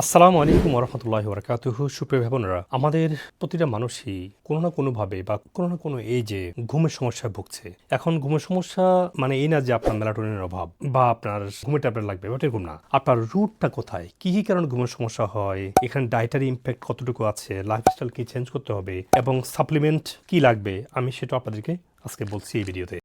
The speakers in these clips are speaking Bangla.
আসসালামু আলাইকুম রহমতুল্লাহ বরকাতুহু। সুপ্রিয় ভাবনারা আমাদের প্রতিটা মানুষই কোনো না কোনোভাবে বা কোনো না কোনো এজে ঘুমের সমস্যায় ভুগছে। এখন ঘুমের সমস্যা মানে এই না যে আপনার মেলাটোনিনের অভাব বা আপনার ঘুমের ট্যাবলেট লাগবে ওটা এরকম না। আপনার রুটটা কোথায়? কি কি কারণে ঘুমের সমস্যা হয়? এখানে ডায়েটারি ইম্প্যাক্ট কতটুকু আছে? লাইফস্টাইল কি চেঞ্জ করতে হবে? এবং সাপ্লিমেন্ট কি লাগবে? আমি সেটা আপনাদেরকে আজকে বলছি এই ভিডিওতে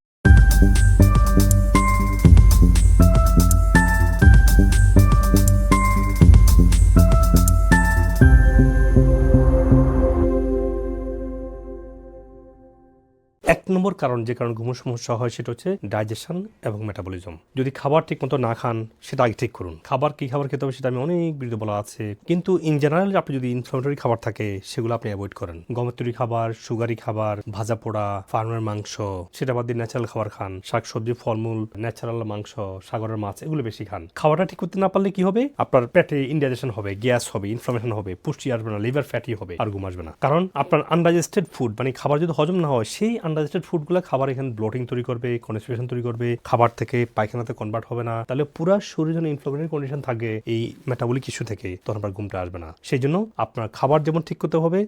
নম্বর কারণ, যে কারণে ঘুমের সমস্যা হয়, সেটা হচ্ছে ডাইজেশন এবং মেটাবলিজম যদি খাবার ঠিক মতো না খান, সেটা আগে ঠিক করুন। খাবার কি খাবার খেতে হবে, সেটা আমি অনেক বিরুদ্ধে বলা আছে। কিন্তু ইন জেনারেল আপনি যদি ইনফ্লামেটরি খাবার থাকে, সেগুলো আপনি অ্যাভয়েড করেন। গমের তৈরি খাবার সুগারি খাবার, ভাজা পোড়া, ফার্মের মাংস, সেটা বাদ দিয়ে ন্যাচারাল খাবার খান। শাকসবজি, ফলমূল ন্যাচারাল মাংস, সাগরের মাছ, এগুলো বেশি খান। খাওয়াটা ঠিক করতে না পারলে কি হবে? আপনার পেটে ইনডাইজেশন হবে গ্যাস হবে ইনফ্লামেশন হবে, পুষ্টি আসবে না লিভার ফ্যাটি হবে, আর ঘুম আসবে না। কারণ আপনার আনডাইজেস্টেড ফুড মানে খাবার যদি হজম না হয়, সেই আনডাইজেস্টেড ফুডগুলো খাবার এখানে ব্লোটিং তৈরি করবে কনস্টিপেশন তৈরি করবে, খাবার থেকে পায়খানাতে কনভার্ট হবে না। তাহলে পুরো শরীর যেন ইনফ্লামেটরি কন্ডিশন থাকে এই মেটাবলিক ইস্যু থেকে, তখন আপনার ঘুমটা আসবে না। সেই জন্য আপনার খাবার যেমন ঠিক করতে হবে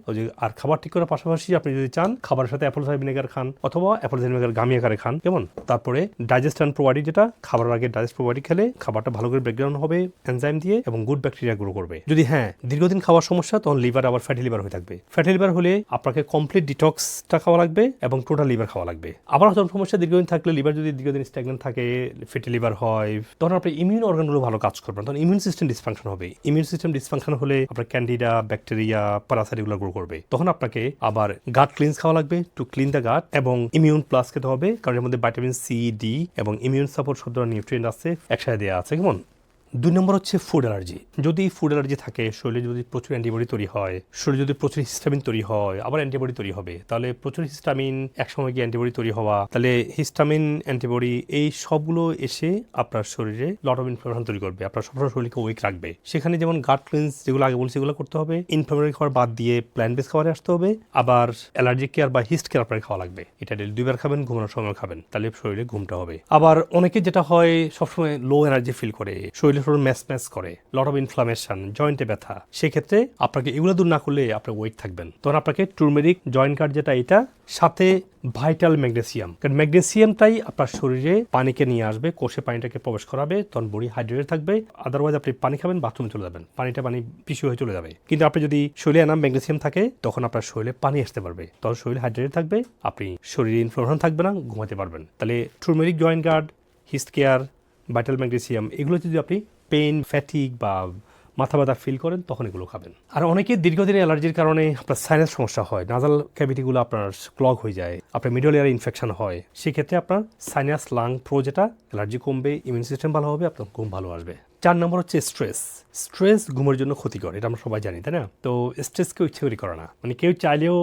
আর খাবার ঠিক করার পাশাপাশি আপনি যদি চান, খাবারের সাথে অ্যাপল সাইড ভিনেগার খান অথবা অ্যাপল সাইড ভিনেগার গামি আকারে খান, কেমন? তারপরে ডাইজেস্ট অ্যান্ড প্রোবায়োটিক যেটা, খাবারের আগে ডাইজেস্ট প্রোবায়োটিক খেলে খাবারটা ভালো করে ব্রেকডাউন হবে এনজাইম দিয়ে এবং গুড ব্যাকটেরিয়া গ্রো করবে। যদি হ্যাঁ দীর্ঘদিন খাওয়ার সমস্যা, তখন লিভার আবার ফ্যাটি লিভার হয়ে থাকবে। ফ্যাটি লিভার হলে আপনাকে কমপ্লিট ডিটক্সটা খাওয়া লাগবে এবং টোটাল লিভার খাওয়া লাগবে। আবার যখন সমস্যা দীর্ঘদিন থাকলে লিভার যদি দীর্ঘদিন স্ট্যাগনেন্ট থাকে ফ্যাটি লিভার হয়, তখন আপনার ইমিউন অর্গানগুলো ভালো কাজ করবে তখন ইমিউন সিস্টেম ডিসফাংশন হবে। ইমিউন সিস্টেম ডিসফাংশন হলে আপনার ক্যান্ডিডা ব্যাকটেরিয়া প্যারাসাইট এগুলো গ্রো করবে। তখন আপনাকে আবার গাট ক্লিনস খাওয়া লাগবে টু ক্লিন দ্য গাট এবং ইমিউন প্লাস খেতে হবে। কারণ এর মধ্যে ভাইটামিন সি ডি এবং ইমিউন সাপোর্ট সব ধরনের নিউট্রিয়েন্ট আছে, একসাথে দেওয়া আছে। কেমন? দুই নম্বর হচ্ছে ফুড অ্যালার্জি যদি ফুড অ্যালার্জি থাকে, শরীরে যদি প্রচুর অ্যান্টিবডি তৈরি হয়, শরীরে যদি প্রচুর হিস্টামিন তৈরি হয়, আবার অ্যান্টিবডি তৈরি হবে। তাহলে প্রচুর হিস্টামিন একসময় গিয়ে অ্যান্টিবডি তৈরি হওয়া, তাহলে হিস্টামিন অ্যান্টিবডি এই সবগুলো এসে আপনার শরীরে লট অফ ইনফ্লামেশন তৈরি করবে। আপনার সবসময় শরীরকে উইক রাখবে। সেখানে যেমন গাট ক্লিনস যেগুলো আগে বলছি সেগুলো করতে হবে। ইনফ্লামেটরি খাবার বাদ দিয়ে প্ল্যান্ট বেস খাবারে আসতে হবে। আবার অ্যালার্জি কেয়ার বা হিস্ট কেয়ার আপনার খাওয়া লাগবে। এটা ডেলি দুইবার খাবেন, ঘুমানোর সময় খাবেন। তাহলে শরীরে ঘুমটা হবে। আবার অনেকে যেটা হয়, সবসময় লো এনার্জি ফিল করে। শরীরে ম্যাচ ম্যাচ করে লট অফ ইনফ্লামেশন জয়েন্টে ব্যথা, সেক্ষেত্রে আপনাকে এগুলো দূর না করলে আপনার ওয়েট থাকবেন। তখন আপনাকে টুরমেরিক জয়েন্ট কার্ড যেটা, এটা, সাথে ভাইটাল ম্যাগনেসিয়াম কারণ ম্যাগনেসিয়ামটাই আপনার শরীরে পানিকে নিয়ে আসবে, কোষে পানিটাকে প্রবেশ করাবে, তখন বডি হাইড্রেটেড থাকবে। আদারওয়াইজ আপনি পানি খাবেন বাথরুমে চলে যাবেন। পানিটা পানি পিছু হয়ে চলে যাবে। কিন্তু আপনি যদি শরীরে আনাম ম্যাগনেসিয়াম থাকে, তখন আপনার শরীরে পানি আসতে পারবে। তখন শরীর হাইড্রেটেড থাকবে, আপনি শরীরে ইনফ্লামেশন থাকবে না, ঘুমাতে পারবেন। তাহলে turmeric joint guard hist care vital magnesium এগুলো যদি আপনি পেন ফ্যাটিক বা মাথা ব্যথা ফিল করেন, তখন এগুলো খাবেন। আর অনেকে দীর্ঘদিনে অ্যালার্জির কারণে আপনার সাইনাস সমস্যা হয় নাজাল ক্যাভিটিগুলো আপনার ক্লগ হয়ে যায়, আপনার মিডল এয়ার ইনফেকশন হয়, সেক্ষেত্রে আপনার সাইনাস লাং প্রো যেটা, অ্যালার্জি কমবে ইমিউন সিস্টেম ভালো হবে, আপনার ঘুম ভালো আসবে। চার নম্বর হচ্ছে স্ট্রেস স্ট্রেস ঘুমের জন্য ক্ষতিকর, এটা আমরা সবাই জানি, তাই না? তো স্ট্রেস কেউ ইচ্ছে করে করে না। মানে কেউ চাইলেও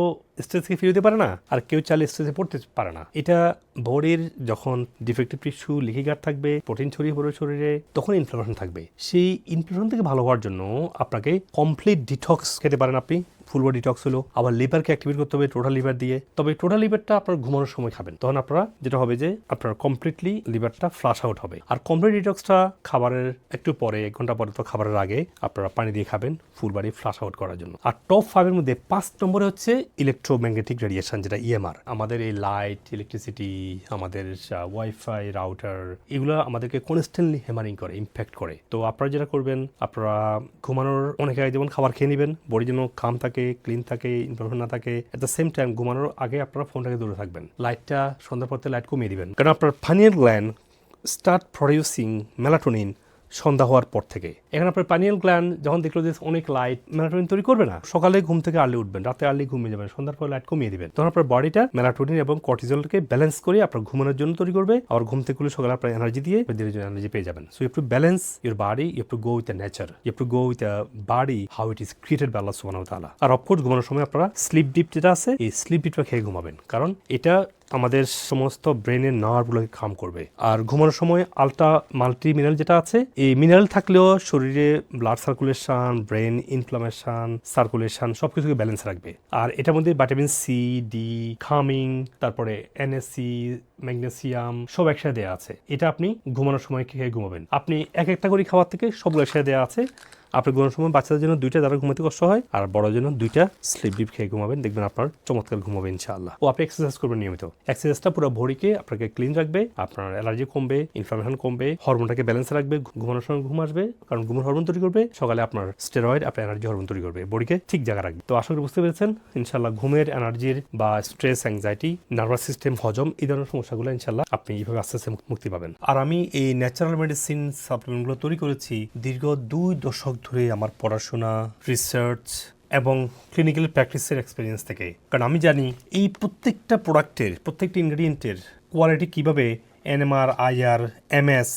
স্ট্রেসকে ফিরে দিতে পারে না, আর কেউ চাইলে স্ট্রেসে পড়তে পারে না। এটা বডির যখন ডিফেক্টিভ টিস্যু লিখি থাকবে প্রোটিন ছড়িয়ে পড়বে শরীরে, তখন ইনফ্লামেশন থাকবে। সেই ইনফ্লামেশন থেকে ভালো হওয়ার জন্য আপনাকে কমপ্লিট ডিটক্স খেতে পারেন আপনি। ফুল বডি ডিটক্স হলো, আবার লিভারকে অ্যাক্টিভেট করতে হবে টোটাল লিভার দিয়ে। তবে টোটাল লিভারটা আপনার ঘুমানোর সময় খাবেন। তখন আপনারা, যেটা হবে যে আপনার কমপ্লিটলি লিভারটা ফ্লাশ আউট হবে। আর কমপ্লিট ডিটক্সটা খাবারের একটু পরে, এক ঘণ্টা পরে তো খাবারের আগে আপনারা পানি দিয়ে খাবেন ফুল বডি ফ্লাশ আউট করার জন্য। আর টপ ফাইভের মধ্যে পাঁচ নম্বরে হচ্ছে ইলেকট্রোম্যাগনেটিক রেডিয়েশন যেটা ইএমআর আমাদের এই লাইট ইলেকট্রিসিটি আমাদের ওয়াইফাই রাউটার এগুলো আমাদেরকে কনস্ট্যান্টলি হ্যামারিং করে ইম্প্যাক্ট করে। তো আপনারা যেটা করবেন, আপনারা ঘুমানোর অনেক আগে যেমন খাবার খেয়ে নেবেন বডি যেন কাম থাকে ক্লিন থাকে ইনফরমেশন না থাকে এট দ্য সেম টাইম ঘুমানোর আগে আপনারা ফোনটাকে দূরে থাকবেন। লাইটটা সন্ধ্যার পর থেকে লাইট কমিয়ে দিবেন। কারণ আপনার pineal gland start producing melatonin সন্ধ্যা হওয়ার পর থেকে। এখানে আপনার পানিয়াল গ্ল্যান্ড যখন দেখল যে অনেক লাইট মেলাটোনিন তৈরি করবে না, সকালে ঘুম থেকে আর্লি উঠবেন, রাতে আর্লি ঘুমিয়ে যাবেন, সন্ধ্যার পর লাইট কমিয়ে দিবেন। তখন আপনার বডিটা মেলাটোনিন এবং কর্টিজলকে ব্যালেন্স করে আপনার ঘুমানোর জন্য তৈরি করবে আর ঘুম থেকে উঠলে সকালে আপনার এনার্জি দিয়ে ধীরে ধীরে এনার্জি পেয়ে যাবেন। So you to balance your body you to go with the nature you to go with the body how it is created by Allah Ta'ala R of course ঘুমানোর সময় আপনারা স্লিপ ডিপ যেটা আছে, এই স্লিপ ডিপটা খেয়ে ঘুমাবেন। কারণ এটা আমাদের সমস্ত ব্রেনের নার্ভগুলোকে কাম করবে। আর ঘুমানোর সময় আলট্রা মাল্টি মিনারেল যেটা আছে, এই মিনারেল থাকলেও শরীরে blood circulation, brain inflammation, circulation সব কিছুকে ব্যালেন্স রাখবে। আর এটার মধ্যে ভিটামিন সি, ডি, খামিং, তারপরে এনএসসি ম্যাগনেসিয়াম সব একসাথে দেওয়া আছে। এটা আপনি ঘুমানোর সময় খেয়ে ঘুমাবেন। আপনি এক একটা করে খাবার থেকে সবগুলো একসাথে দেওয়া আছে। আপনার ঘুমানোর সময় বাচ্চাদের জন্য দুইটা দ্বারা ঘুমাতে কষ্ট হয় আর বড় জন্য দুইটা স্লিপ ডিপ খেয়ে ঘুমাবেন। দেখবেন আপনার চমৎকার ঘুমাবে ইনশাআল্লাহ। ও, আপনি এক্সারসাইজ করবেন নিয়মিত। এক্সারসাইজটা পুরো ভরিকে আপনাকে ক্লিন রাখবে, আপনার অ্যালার্জি কমবে ইনফ্লামেশন কমবে হরমোনটাকে ব্যালেন্স রাখবে ঘুমানোর সময় ঘুম আসবে, কারণ ঘুমের হরমোন তৈরি করবে, সকালে আপনার স্টেরয়েড আপনার এনার্জি হরমোন তৈরি করবে। বডিকে ঠিক জায়গা রাখবে। তো আশা করি বুঝতে পেরেছেন ইনশাল্লাহ ঘুমের এনার্জির বা স্ট্রেস অ্যাংজাইটি নার্ভাস সিস্টেম হজম, এই ধরনের সমস্যাগুলো ইনশাল্লাহ আপনি এইভাবে আস্তে আস্তে মুক্তি পাবেন। আর আমি এই ন্যাচারাল মেডিসিন সাপ্লিমেন্টগুলো তৈরি করেছি দীর্ঘ দুই দশক ধরে আমার পড়াশোনা রিসার্চ এবং ক্লিনিক্যাল প্র্যাকটিসের এক্সপিরিয়েন্স থেকে। কারণ আমি জানি এই প্রত্যেকটা প্রোডাক্টের প্রত্যেকটা ইনগ্রিডিয়েন্টের কোয়ালিটি কীভাবে এনএমআর আইআর এমএস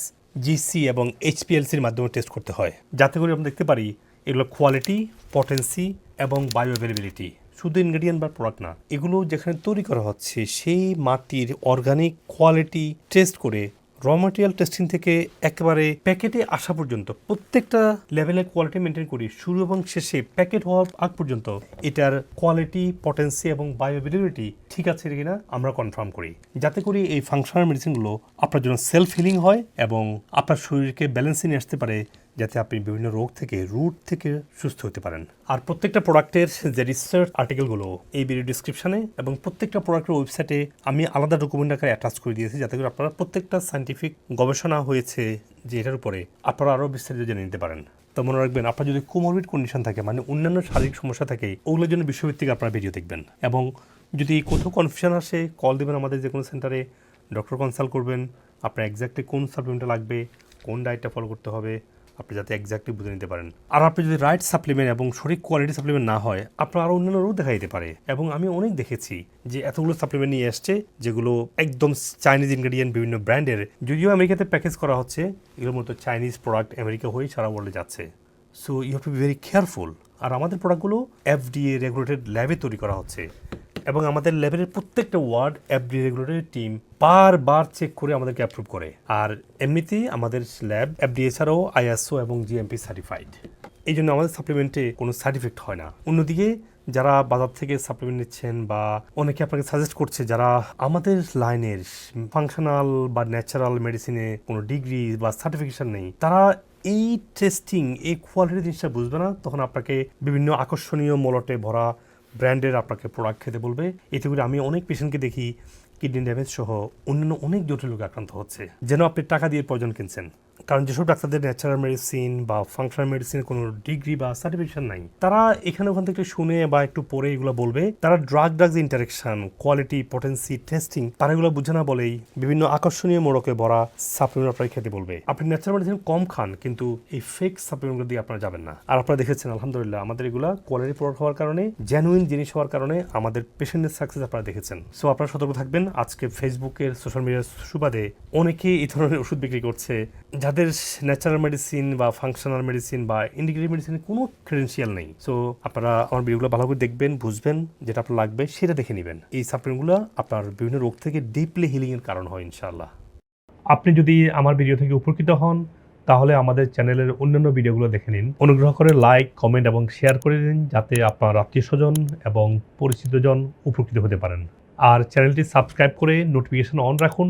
জিসি এবং এইচপিএলসির মাধ্যমে টেস্ট করতে হয়। যাতে করে আমরা দেখতে পারি এগুলো কোয়ালিটি পটেন্সি এবং বায়ো অ্যাভেলেবিলিটি শুধু ইনগ্রেডিয়েন্ট বা প্রোডাক্ট না, এগুলো যেখানে তৈরি করা হচ্ছে, সেই মাটির অর্গানিক কোয়ালিটি টেস্ট করে র মেটেরিয়াল টেস্টিং থেকে একেবারে প্যাকেটে আসা পর্যন্ত প্রত্যেকটা লেভেলের কোয়ালিটি মেনটেন করি, শুরু এবং শেষে প্যাকেট হওয়ার আগ পর্যন্ত এটার কোয়ালিটি পটেন্সি এবং বায়োবিলিটি ঠিক আছে কিনা আমরা কনফার্ম করি। যাতে করে এই ফাংশনাল মেডিসিনগুলো আপনার জন্য সেলফ হিলিং হয় এবং আপনার শরীরকে ব্যালেন্সে নিয়ে আসতে পারে যাতে আপনি বিভিন্ন রোগ থেকে, রুট থেকে সুস্থ হতে পারেন। আর প্রত্যেকটা প্রোডাক্টের যে রিসার্চ আর্টিকেলগুলো এই ভিডিও ডিসক্রিপশানে এবং প্রত্যেকটা প্রোডাক্টের ওয়েবসাইটে আমি আলাদা ডকুমেন্ট আকারে অ্যাটাচ করে দিয়েছি যাতে করে আপনারা প্রত্যেকটা সাইন্টিফিক গবেষণা হয়েছে যে এটার উপরে আপনারা আরও বিস্তারিত জেনে নিতে পারেন। তো মনে রাখবেন, আপনার যদি কোমরবিড কন্ডিশন থাকে মানে অন্যান্য শারীরিক সমস্যা থাকে, ওগুলোর জন্য বিশ্বভিত্তিক আপনারা ভিডিও দেখবেন। এবং যদি কোথাও কনফিউশন আসে কল দেবেন আমাদের যে কোনো সেন্টারে ডক্টর কনসাল্ট করবেন, আপনার এক্স্যাক্টলি কোন সাপ্লিমেন্টটা লাগবে, কোন ডায়েটটা ফলো করতে হবে আপনি যাতে এক্স্যাক্টলি বুঝে নিতে পারেন। আর আপনি যদি রাইট সাপ্লিমেন্ট এবং সঠিক কোয়ালিটি সাপ্লিমেন্ট না হয়, আপনার আরও অন্যান্য রোগ দেখা দিতে পারে। এবং আমি অনেক দেখেছি যে এতগুলো সাপ্লিমেন্ট নিয়ে এসছে, যেগুলো একদম চাইনিজ ইনগ্রেডিয়েন্ট বিভিন্ন ব্র্যান্ডের, যদিও আমেরিকাতে প্যাকেজ করা হচ্ছে, এগুলোর মতো চাইনিজ প্রোডাক্ট আমেরিকা হয়ে সারা ওয়ার্ল্ডে যাচ্ছে। So you have to be very careful আর আমাদের প্রোডাক্টগুলো এফডিএ রেগুলেটেড ল্যাবে তৈরি করা হচ্ছে। এবং আমাদের ল্যাবের প্রত্যেকটা ওয়ার্ড এফডি রেগুলেটরি টিম বারবার চেক করে আমাদেরকে অ্যাপ্রুভ করে। আর এমনিতেই আমাদের ল্যাব এফডি এছাড়াও আইএসও এবং জিএমপি সার্টিফাইড এই জন্য আমাদের সাপ্লিমেন্টে কোনো সাইড ইফেক্ট হয় না। অন্যদিকে যারা বাজার থেকে সাপ্লিমেন্ট নিচ্ছেন বা অনেকে আপনাকে সাজেস্ট করছে, যারা আমাদের লাইনের ফাংশনাল বা ন্যাচারাল মেডিসিনে কোনো ডিগ্রি বা সার্টিফিকেশন নেই, তারা এই টেস্টিং এই কোয়ালিটি জিনিসটা বুঝবে না, তখন আপনাকে বিভিন্ন আকর্ষণীয় মলটে ভরা ব্র্যান্ডের আপনাকে প্রোডাক্ট খেতে বলবে। এতে করে আমি অনেক পেশেন্টকে দেখি কিডনি ড্যামেজ সহ অন্যান্য অনেক জটিল রোগে আক্রান্ত হচ্ছে। যেন আপনি টাকা দিয়ে প্রয়োজন কিনছেন। কারণ যেসব ডাক্তারদের ন্যাচারাল মেডিসিন বা ফাংশনাল মেডিসিনের কোনো ডিগ্রি বা সার্টিফিকেশন নাই, তারা এখানে ওখান থেকে শুনে বা একটু পরে এগুলো বলবে। তারা drug drugs interaction quality potency testing তারা এগুলো বুঝে না বলেই বিভিন্ন আকর্ষণীয় মোড়কে ভরা সাপ্লিমেন্ট আপনাকে খেতে বলবে। আপনি ন্যাচারাল মেডিসিন কম খান, কিন্তু এই ফেক সাপ্লিমেন্টগুলো দিয়ে আপনারা যাবেন না। আর আপনারা দেখেছেন, আলহামদুলিল্লাহ, আমাদের এগুলো কোয়ালিটি প্রোডাক্ট হওয়ার কারণে জেনুইন জিনিস হওয়ার কারণে আমাদের পেশেন্টের সাকসেস আপনারা দেখেছেন। সো আপনারা সতর্ক থাকবেন। আজকে ফেসবুকের সোশ্যাল মিডিয়ার সুবাদে অনেকেই এই ধরনের ওষুধ বিক্রি করছে যাদের ন্যাচারাল মেডিসিন বা ফাংশনাল মেডিসিন বা ইন্ডিগ্রেটিভ মেডিসিনের কোনো ক্রেডেন্সিয়াল নেই। সো আপনারা আমার ভিডিওগুলো ভালো করে দেখবেন, বুঝবেন, যেটা আপনার লাগবে, সেটা দেখে নেবেন। এই সাপ্লিমেন্টগুলো আপনার বিভিন্ন রোগ থেকে ডিপলি হিলিংয়ের কারণ হয়, ইনশাআল্লাহ। আপনি যদি আমার ভিডিও থেকে উপকৃত হন, তাহলে আমাদের চ্যানেলের অন্যান্য ভিডিওগুলো দেখে নিন। অনুগ্রহ করে লাইক কমেন্ট এবং শেয়ার করে দিন, যাতে আপনার আত্মীয় স্বজন এবং পরিচিতজন উপকৃত হতে পারেন। আর চ্যানেলটি সাবস্ক্রাইব করে নোটিফিকেশন অন রাখুন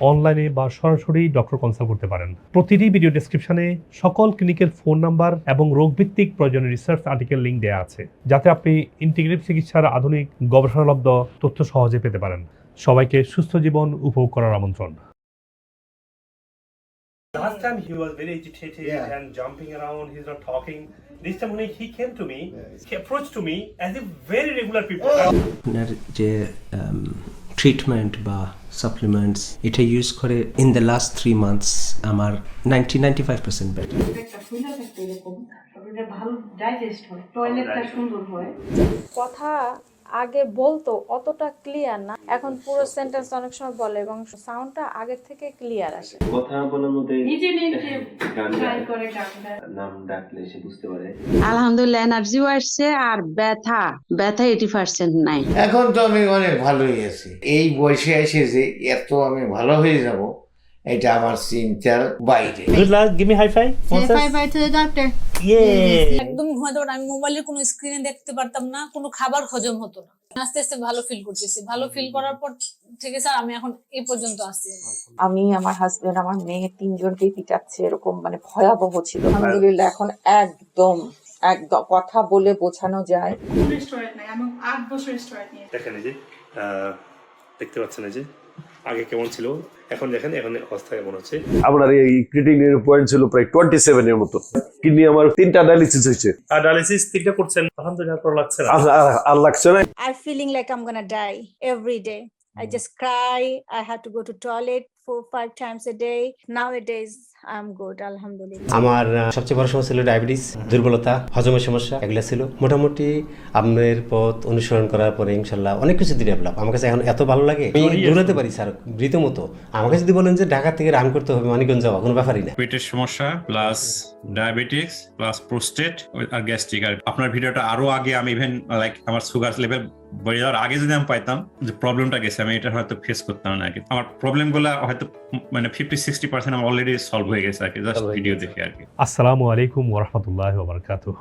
অনলাইনে বা সরাসরি ডক্টর কনসাল্ট করতে পারেন প্রতিটি ভিডিও ডেসক্রিপশনে সকল ক্লিনিকের ফোন নাম্বার এবং রোগভিত্তিক প্রয়োজনীয় রিসার্চ আর্টিকেল লিঙ্ক দেওয়া আছে যাতে আপনি ইন্টিগ্রেটিভ চিকিৎসার আধুনিক গবেষণালব্ধ তথ্য সহজে পেতে পারেন সবাইকে সুস্থ জীবন উপভোগ করার আমন্ত্রণ Last time he was very agitated Yeah. and jumping around, he's not talking. This time when he came to me, he approached to me as if very regular people. আপনার যে ট্রিটমেন্ট বা সাপ্লিমেন্টস এটা ইউজ করে in the last three months আমার ninety ninety five percent better ভালো ডাইজেস্ট হয় টয়লেটটা সুন্দর হয়। কথা আগে বলতো অতটা ক্লিয়ার না। এখন পুরো সেন্টেন্স অনেক সময় বলে এবং সাউন্ডটা আগের থেকে ক্লিয়ার আসে। কথা বলার মধ্যে নিজে নিজে গান গায়। করে গানটা নাম ডাকলে সে বুঝতে পারে। আলহামদুলিল্লাহ এনার্জিও আসছে আর ব্যথা ব্যথা এইটি পার্সেন্ট নাই। এখন তো আমি অনেক ভালোই আছি। এই বয়সে এসে যে এত আমি ভালো হয়ে যাব এটা আমার চিন্তার বাইরে। Good luck give me high five Bye bye to the doctor. ইয়ে একদম ঘুমাতে পারতাম আমি মোবাইলের কোনো স্ক্রিনে দেখতে পারতাম না কোনো খাবার হজম হতো না। আস্তে আস্তে ভালো ফিল করতেছি। ভালো ফিল করার পর থেকে স্যার আমি এখন এই পর্যন্ত আসছি। আমি আমার হাজবেন্ড আমার মেয়ে তিনজনকেই পিটাচ্ছে এরকম মানে ভয়াবহ ছিল। আলহামদুলিল্লাহ এখন একদম একদম কথা বলে বোঝানো যায়। স্টোরেট নাই আমি আট বছর স্টোরেট নিয়ে দেখেন এই যে দেখতে পাচ্ছেন এই যে আগে কেমন ছিল? এখন দেখেন এখন অবস্থা কেমন হচ্ছে। আপনার এই ক্রিটিনের পয়েন্ট ছিল প্রায় টোয়েন্টি সেভেন এর মতো। কিডনি আমার তিনটা ডায়ালিসিস হয়েছে। আর ডায়ালিসিস তিনটা করছেন আলহামদুলিল্লাহ লাগছে না। আর- লাগছে না। I feeling like I'm gonna die every day. I just cry. I had to go to toilet four, five times a day. Nowadays, I'm good. Alhamdulillah. আমার সবচেয়ে বড় সমস্যা ছিল ডায়াবেটিস দুর্বলতা হজমের সমস্যা এগুলো ছিল মোটামুটি আপনার পথ অনুসরণ করার পরে ইনশাল্লাহ অনেক কিছু ডেভেলপ আমার কাছে এখন এত ভালো লাগে আমি দৌড়াতে পারি স্যার রীতিমতো আমাকে যদি বলেন যে ঢাকা থেকে রান করতে হবে মানিকগঞ্জ যাওয়া কোনো ব্যাপারই না পেটের সমস্যা প্লাস ডায়াবেটিক্স প্লাস প্রোস্টেট আর গ্যাস্ট্রিক আর আপনার ভিডিওটা আরও আগে আমি ইভেন লাইক আমার সুগার লেভেল বেড়ে যাওয়ার আগে যদি আমি পাইতাম যে প্রবলেমটা গেছে আমি এটা হয়তো ফেস করতাম না আর কি আমার প্রবলেমগুলো হয়তো মানে ফিফটি সিক্সটি পার্সেন্ট আমার অলরেডি সলভ হয়ে গেছে আর কি জাস্ট ভিডিও দেখে আর কি আসসালামু আলাইকুম ওরহমতুল্লাহ ওবরকাতুহ